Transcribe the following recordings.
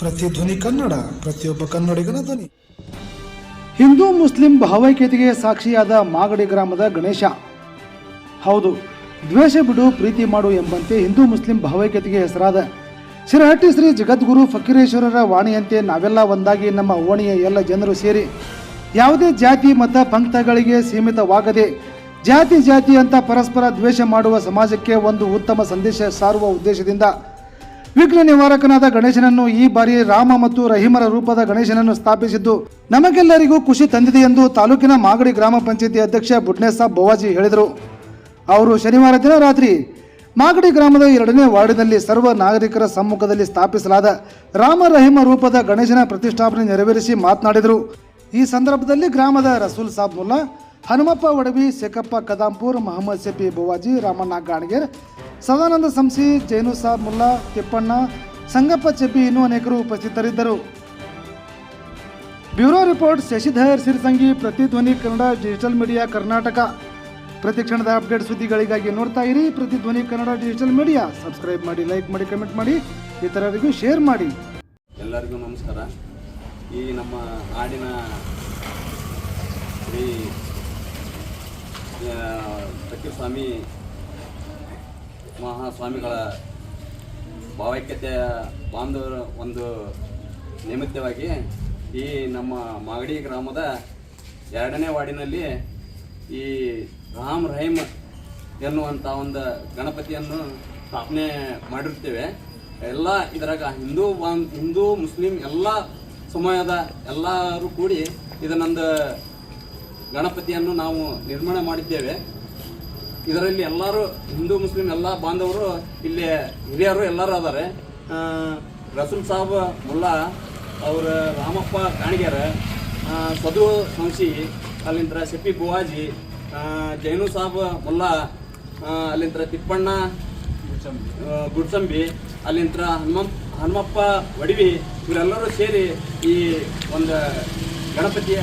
ಪ್ರತಿಧ್ವನಿ ಕನ್ನಡ, ಪ್ರತಿಯೊಬ್ಬ ಕನ್ನಡಿಗನ ಧ್ವನಿ. ಹಿಂದೂ ಮುಸ್ಲಿಂ ಭಾವೈಕ್ಯತೆಗೆ ಸಾಕ್ಷಿಯಾದ ಮಾಗಡಿ ಗ್ರಾಮದ ಗಣೇಶ. ಹೌದು, ದ್ವೇಷ ಬಿಡು, ಪ್ರೀತಿ ಮಾಡು ಎಂಬಂತೆ ಹಿಂದೂ ಮುಸ್ಲಿಂ ಭಾವೈಕ್ಯತೆಗೆ ಹೆಸರಾದ ಶಿರಹಟ್ಟಿ ಶ್ರೀ ಜಗದ್ಗುರು ಫಕೀರೇಶ್ವರರ ವಾಣಿಯಂತೆ ನಾವೆಲ್ಲ ಒಂದಾಗಿ ನಮ್ಮ ಓಣಿಯ ಎಲ್ಲ ಜನರು ಸೇರಿ ಯಾವುದೇ ಜಾತಿ, ಮತ ಪಂಕ್ತಗಳಿಗೆ ಸೀಮಿತವಾಗದೆ ಜಾತಿ ಜಾತಿ ಅಂತ ಪರಸ್ಪರ ದ್ವೇಷ ಮಾಡುವ ಸಮಾಜಕ್ಕೆ ಒಂದು ಉತ್ತಮ ಸಂದೇಶ ಸಾರುವ ಉದ್ದೇಶದಿಂದ ವಿಘ್ನ ನಿವಾರಕನಾದ ಗಣೇಶನನ್ನು ಈ ಬಾರಿ ರಾಮ ಮತ್ತು ರಹೀಮರ ರೂಪದ ಗಣೇಶನನ್ನು ಸ್ಥಾಪಿಸಿದ್ದು ನಮಗೆಲ್ಲರಿಗೂ ಖುಷಿ ತಂದಿದೆ ಎಂದು ತಾಲೂಕಿನ ಮಾಗಡಿ ಗ್ರಾಮ ಪಂಚಾಯಿತಿ ಅಧ್ಯಕ್ಷ ಬುಡ್ನೇಸಾಬ್ ಬೋವಾಜಿ ಹೇಳಿದರು. ಅವರು ಶನಿವಾರ ದಿನ ರಾತ್ರಿ ಮಾಗಡಿ ಗ್ರಾಮದ ಎರಡನೇ ವಾರ್ಡಿನಲ್ಲಿ ಸರ್ವ ನಾಗರಿಕರ ಸಮ್ಮುಖದಲ್ಲಿ ಸ್ಥಾಪಿಸಲಾದ ರಾಮ ರಹೀಮ ರೂಪದ ಗಣೇಶನ ಪ್ರತಿಷ್ಠಾಪನೆ ನೆರವೇರಿಸಿ ಮಾತನಾಡಿದರು. ಈ ಸಂದರ್ಭದಲ್ಲಿ ಗ್ರಾಮದ ರಸೂಲ್ ಸಾಬ್ ಮುಲ್ಲಾ ಹನುಮಪ್ಪ ಒಡವಿ ಶೇಖಪ್ಪ ಕದಾಂಪುರ್, ಮಹಮ್ಮದ್ ಶಫಿ ಬವಾಜಿ, ರಾಮಣ್ಣ ಗಾಣಗೇರ್, ಸದಾನಂದ ಸಂಸಿ, ಜೈನು ಸಾಬ್ ಮುಲ್ಲಾ, ತಿಪ್ಪಣ್ಣ, ಸಂಗಪ್ಪ ಚೆಬ್ಬಿ ಇನ್ನೂ ಅನೇಕರು ಉಪಸ್ಥಿತರಿದ್ದರು. Bureau report Shashidhar Sirisangi Prathidhwani Kannada, digital media, Karnataka. ಪ್ರತಿಕ್ಷಣದ ಅಪ್ಡೇಟ್ ಸುದ್ದಿಗಳಿಗಾಗಿ ನೋಡ್ತಾ ಇರಿ. Prathidhwani Kannada, digital media. Subscribe ಮಾಡಿ, ಲೈಕ್ ಮಾಡಿ, ಕಮೆಂಟ್ ಮಾಡಿ. ಇತರರಿಗೂ ಶೇರ್ ಮಾಡಿ. ಎಲ್ಲರಿಗೂ ನಮಸ್ಕಾರ. ಈ ನಮ್ಮ ಹಾಡಿನ ಸ್ವಾಮಿ ಮಹಾಸ್ವಾಮಿಗಳ ಭಾವೈಕ್ಯತೆಯ ಬಾಂಧವರ ಒಂದು ನಿಮಿತ್ತವಾಗಿ ಈ ನಮ್ಮ ಮಾಗಡಿ ಗ್ರಾಮದ ಎರಡನೇ ವಾರ್ಡಿನಲ್ಲಿ ಈ ರಾಮ್ ರಹೀಮ್ ಎನ್ನುವಂಥ ಒಂದು ಗಣಪತಿಯನ್ನು ಸ್ಥಾಪನೆ ಮಾಡಿರ್ತೇವೆ. ಎಲ್ಲ ಇದರಾಗ ಹಿಂದೂ ಬಾಂಧ ಹಿಂದೂ ಮುಸ್ಲಿಂ ಎಲ್ಲ ಸಮಯದ ಎಲ್ಲರೂ ಕೂಡಿ ಇದನ್ನೊಂದು ಗಣಪತಿಯನ್ನು ನಾವು ನಿರ್ಮಾಣ ಮಾಡಿದ್ದೇವೆ. ಇದರಲ್ಲಿ ಎಲ್ಲರೂ ಹಿಂದೂ, ಮುಸ್ಲಿಂ ಎಲ್ಲ ಬಾಂಧವರು ಇಲ್ಲಿ ಹಿರಿಯರು ಎಲ್ಲರೂ ಅದಾರೆ. ರಸೂಲ್ ಸಾಬ್ ಮುಲ್ಲಾ ಅವರ ರಾಮಪ್ಪ ಕಾಣಿಗ್ಯಾರ ಸದು ಸಂಶಿ ಅಲ್ಲಿಂದ ಶಫಿ ಬುವಾಜಿ ಜೈನು ಸಾಬ್ ಮುಲ್ಲಾ ಅಲ್ಲಿಂದ ತಿಪ್ಪಣ್ಣ ಗುಡ್ಸಂಬಿ ಅಲ್ಲಿಂದ ಹನುಮ, ಹನುಮಪ್ಪ, ವಡಿವಿ, ಇವರೆಲ್ಲರೂ ಸೇರಿ ಈ ಒಂದು ಗಣಪತಿಯ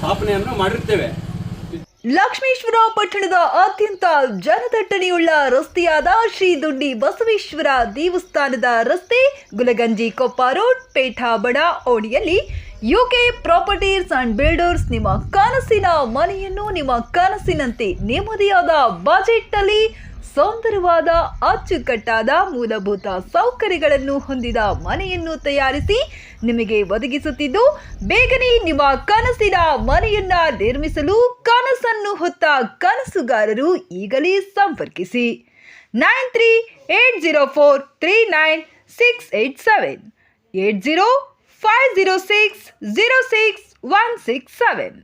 ಸ್ಥಾಪನೆಯನ್ನು ಮಾಡಿರ್ತೇವೆ. ಲಕ್ಷ್ಮೇಶ್ವರ ಪಟ್ಟಣದ ಅತ್ಯಂತ ಜನದಟ್ಟಣೆಯುಳ್ಳ ರಸ್ತೆಯಾದ ಶ್ರೀ ದುಂಡಿ ಬಸವೇಶ್ವರ ದೇವಸ್ಥಾನದ ರಸ್ತೆ ಗುಲಗಂಜಿ ಕೊಪ್ಪ ರೋಡ್, ಪೇಠಾ ಬಡ ಓಣಿಯಲ್ಲಿ ಯುಕೆ ಪ್ರಾಪರ್ಟೀಸ್ ಅಂಡ್ ಬಿಲ್ಡರ್ಸ್ ನಿಮ್ಮ ಕನಸಿನ ಮನೆಯನ್ನು ನಿಮ್ಮ ಕನಸಿನಂತೆ ನೆಮ್ಮದಿಯಾದ ಬಜೆಟ್ನಲ್ಲಿ ಸುಂದರವಾದ ಅಚ್ಚುಕಟ್ಟಾದ ಮೂಲಭೂತ ಸೌಕರ್ಯಗಳನ್ನು ಹೊಂದಿದ ಮನೆಯನ್ನು ತಯಾರಿಸಿ ನಿಮಗೆ ಒದಗಿಸುತ್ತಿದ್ದು, ಬೇಗನೆ ನಿಮ್ಮ ಕನಸಿನ ಮನೆಯನ್ನ ನಿರ್ಮಿಸಲು ಕನಸನ್ನು ಹೊತ್ತ ಕನಸುಗಾರರು ಈಗಲೇ ಸಂಪರ್ಕಿಸಿ. Nine three eight zero four three nine six eight seven, eight zero five zero six zero six one six seven.